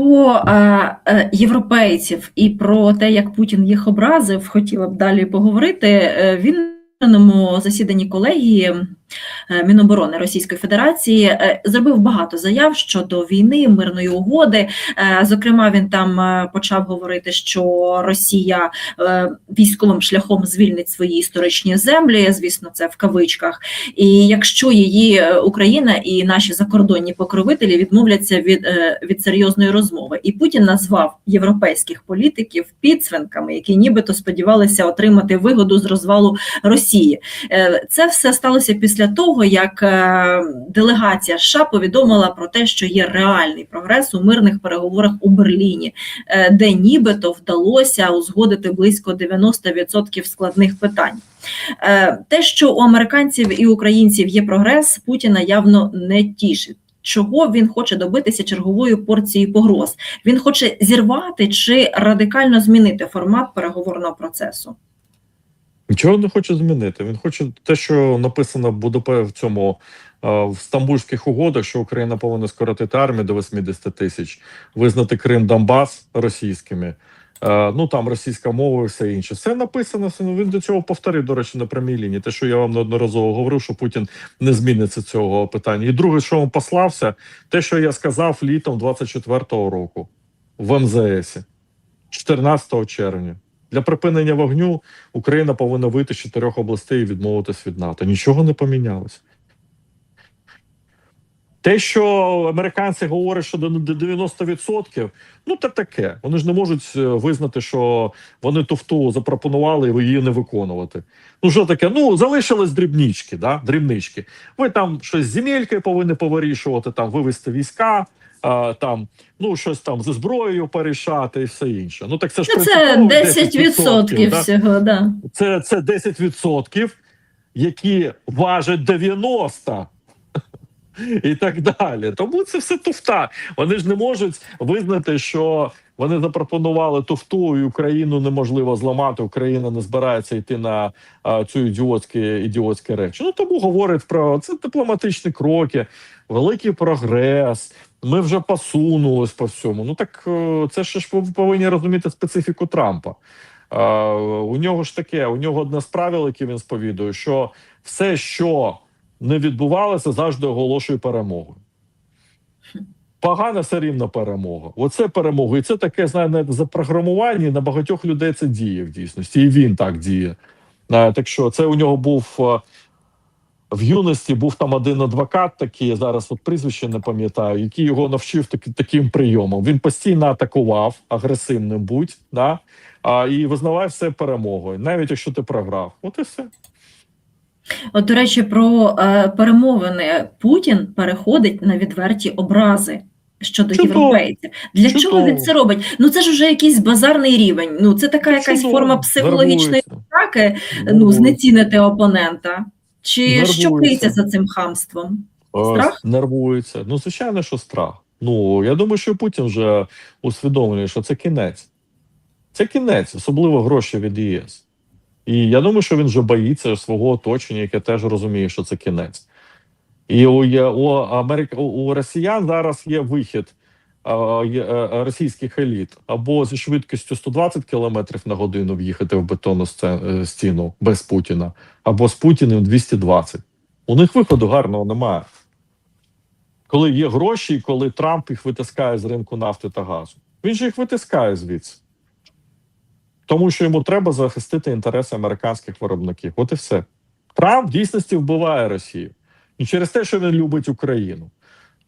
про е, європейців і про те, як Путін їх образив, хотіла б далі поговорити. Е, Він на засіданні колегії Міноборони Російської Федерації е, зробив багато заяв щодо війни, мирної угоди. Е, Зокрема, він там е, почав говорити, що Росія е, військовим шляхом звільнить свої історичні землі. Звісно, це в кавичках. І якщо її е, Україна і наші закордонні покровителі відмовляться від, е, від серйозної розмови, і Путін назвав європейських політиків підсвинками, які нібито сподівалися отримати вигоду з розвалу Росії. Е, Це все сталося після того, як е, делегація США повідомила про те, що є реальний прогрес у мирних переговорах у Берліні, е, де нібито вдалося узгодити близько 90% складних питань. Е, Те, що у американців і українців є прогрес, Путіна явно не тішить. Чого він хоче добитися черговою порцією погроз? Він хоче зірвати чи радикально змінити формат переговорного процесу. Нічого не хоче змінити. Він хоче те, що написано в в цьому е, в стамбульських угодах, що Україна повинна скоротити армію до 80 тисяч, визнати Крим Донбас російськими. Е, Ну там російська мова і все інше. Все написано. все, ну, Він до цього повторив, до речі, на прямій лінії. Те, що я вам неодноразово говорив, що Путін не зміниться цього питання. І друге, що він послався, те, що я сказав літом 24-го року в МЗС, 14 червня. Для припинення вогню Україна повинна вийти з чотирьох областей і відмовитись від НАТО. Нічого не помінялось. Те, що американці говорять, що до 90%, ну це таке. Вони ж не можуть е, визнати, що вони туфту запропонували і її не виконувати. Ну що таке? Ну залишились дрібнички, да? дрібнички. Ви там щось з земелькою повинні повирішувати, там вивести війська. А, там ну щось там зі зброєю порішати і все інше. Ну так це ж Ну, Це принципово 10% да? всього, да. це, це 10%, які важать 90%. І так далі. Тому це все туфта. Вони ж не можуть визнати, що вони запропонували туфту, і Україну неможливо зламати. Україна не збирається йти на а, цю ідіотські ідіотські речі. Ну тому говорять про це дипломатичні кроки, великий прогрес. Ми вже посунулись по всьому. Ну так е, це ж ви повинні розуміти специфіку Трампа. Е, у нього ж таке, у нього одне з правил, яке він сповідує, що все, що не відбувалося, завжди оголошує перемогу. Погана все рівно перемога. Оце перемога. І це таке, знаєте, запрограмування, на багатьох людей це діє в дійсності. І він так діє. Е, Так що це у нього був е, в юності, був там один адвокат, такий, я зараз от прізвище не пам'ятаю, який його навчив таки, таким прийомом. Він постійно атакував, агресивним будь, да? а, і визнавав все перемогою, навіть якщо ти програв. От і все. От, до речі, про е, перемовини Путін переходить на відверті образи щодо Чудово. європейців. Для чого він це робить? Ну це ж вже якийсь базарний рівень. Ну це така якась Чудово. форма психологічної атаки, ну знецінити опонента. Чи що криється за цим хамством? Страх? Нервується. Ну, звичайно, що страх. Ну, я думаю, що Путін вже усвідомлює, що це кінець. Це кінець, особливо гроші від ЄС. І я думаю, що він вже боїться свого оточення, яке теж розуміє, що це кінець. І у, у, Америк... у- росіян зараз є вихід російських еліт або зі швидкістю 120 км на годину в'їхати в бетонну е, стіну без Путіна, або з Путіним 220. У них виходу гарного немає. Коли є гроші, і коли Трамп їх витискає з ринку нафти та газу. Він же їх витискає звідси. Тому що йому треба захистити інтереси американських виробників. От і все. Трамп в дійсності вбиває Росію. І через те, що він любить Україну.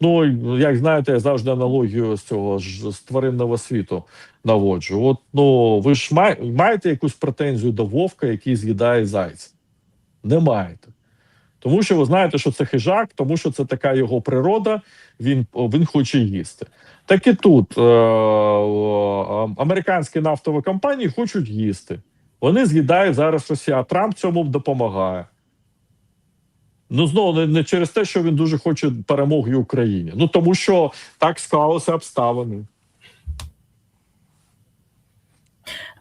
Ну, як знаєте, я завжди аналогію з цього ж з тваринного світу наводжу. От ну ви ж май, маєте якусь претензію до вовка, який з'їдає зайця? Не маєте. Тому що ви знаєте, що це хижак, тому що це така його природа, він, він хоче їсти. Так і тут е, американські нафтові компанії хочуть їсти. Вони з'їдають зараз Росія. Трамп цьому допомагає. Ну, знову не, не через те, що він дуже хоче перемоги Україні. Ну тому що так склалися обставини.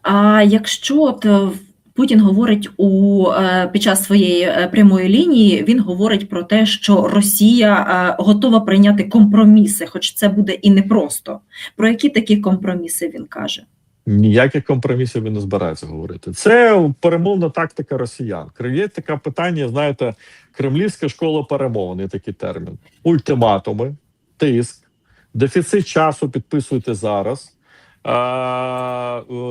А якщо от е, Путін говорить у е, під час своєї е, прямої лінії. Він говорить про те, що Росія готова прийняти компроміси, хоч це буде і непросто. Про які такі компроміси він каже? Ніяких компромісів він не збирається говорити. Це перемовна тактика росіян. Є таке питання, знаєте, кремлівська школа перемовин, такий термін. Ультиматуми, тиск, дефіцит часу підписуйте зараз.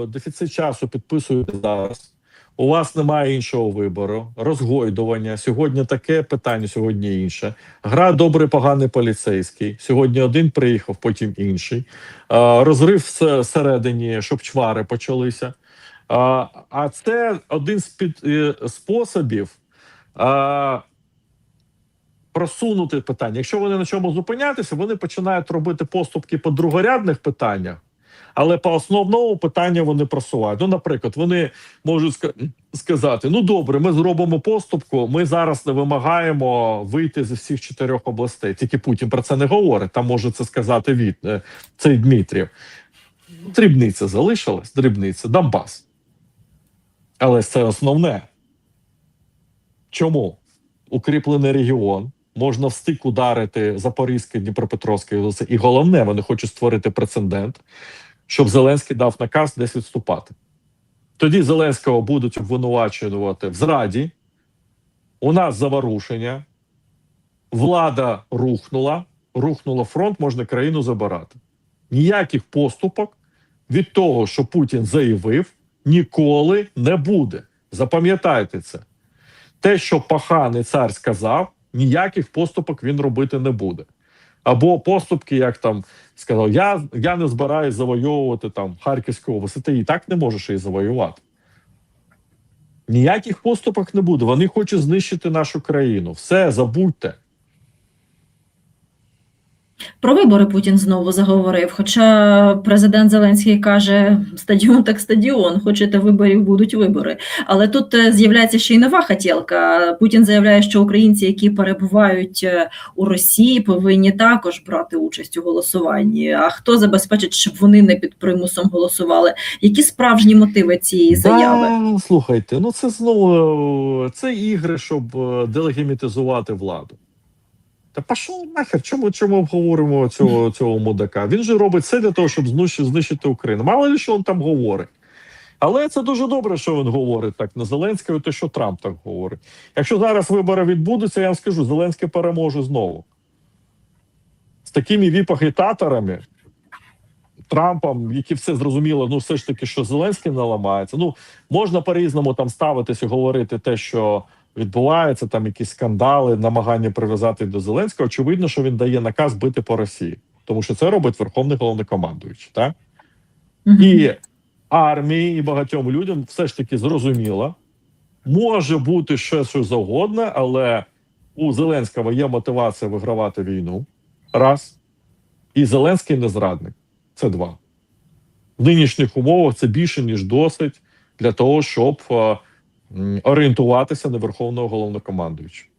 Дефіцит часу підписуйте зараз. У вас немає іншого вибору, розгойдування. Сьогодні таке питання, сьогодні інше. Гра добрий, поганий поліцейський. Сьогодні один приїхав, потім інший. Розрив всередині, щоб чвари почалися. А, це один з під, е, способів просунути питання. Якщо вони на чому зупинятися, вони починають робити поступки по другорядних питаннях. Але по основному питанню вони просувають. Ну, наприклад, вони можуть сказати: ну добре, ми зробимо поступку. Ми зараз не вимагаємо вийти з всіх чотирьох областей. Тільки Путін про це не говорить. Там може це сказати від е, цей Дмитрів. Дрібниця залишилась, дрібниця, Донбас. Але це основне. Чому? Укріплений регіон, можна в стик ударити Запорізьке, Дніпропетровське. І головне, вони хочуть створити прецедент, щоб Зеленський дав наказ десь відступати. Тоді Зеленського будуть обвинувачувати в зраді. У нас заворушення, влада рухнула, рухнула фронт, можна країну забирати. Ніяких поступок від того, що Путін заявив, ніколи не буде. Запам'ятайте це. Те, що паханий цар сказав, ніяких поступок він робити не буде. Або поступки, як там сказав, я, я не збираюсь завойовувати там Харківську область. Ти і так не можеш її завоювати. Ніяких поступок не буде. Вони хочуть знищити нашу країну. Все, забудьте. Про вибори Путін знову заговорив. Хоча президент Зеленський каже: стадіон так стадіон, хочете виборів, будуть вибори. Але тут е, з'являється ще й нова хотілка. Путін заявляє, що українці, які перебувають е, у Росії, повинні також брати участь у голосуванні. А хто забезпечить, щоб вони не під примусом голосували? Які справжні мотиви цієї заяви? Да, слухайте, ну це знову це ігри, щоб е, делегімітизувати владу. Та пішов нахер, чому, чому обговоримо цього, цього мудака? Він же робить все для того, щоб знищити, Україну. Мало ли що він там говорить. Але це дуже добре, що він говорить так на Зеленського, те, що Трамп так говорить. Якщо зараз вибори відбудуться, я вам скажу, Зеленський переможе знову. З такими віп-агітаторами, Трампом, які все зрозуміло, ну все ж таки, що Зеленський не ламається. Ну можна по-різному там ставитись і говорити те, що відбувається, там якісь скандали, намагання прив'язати до Зеленського. Очевидно, що він дає наказ бити по Росії, тому що це робить Верховний головнокомандуючий. Так Мгм. і армії, і багатьом людям все ж таки зрозуміло, може бути ще що завгодно, але у Зеленського є мотивація вигравати війну. Раз. І Зеленський не зрадник. Це два. В нинішніх умовах це більше, ніж досить для того, щоб е, орієнтуватися на верховного головнокомандуючого.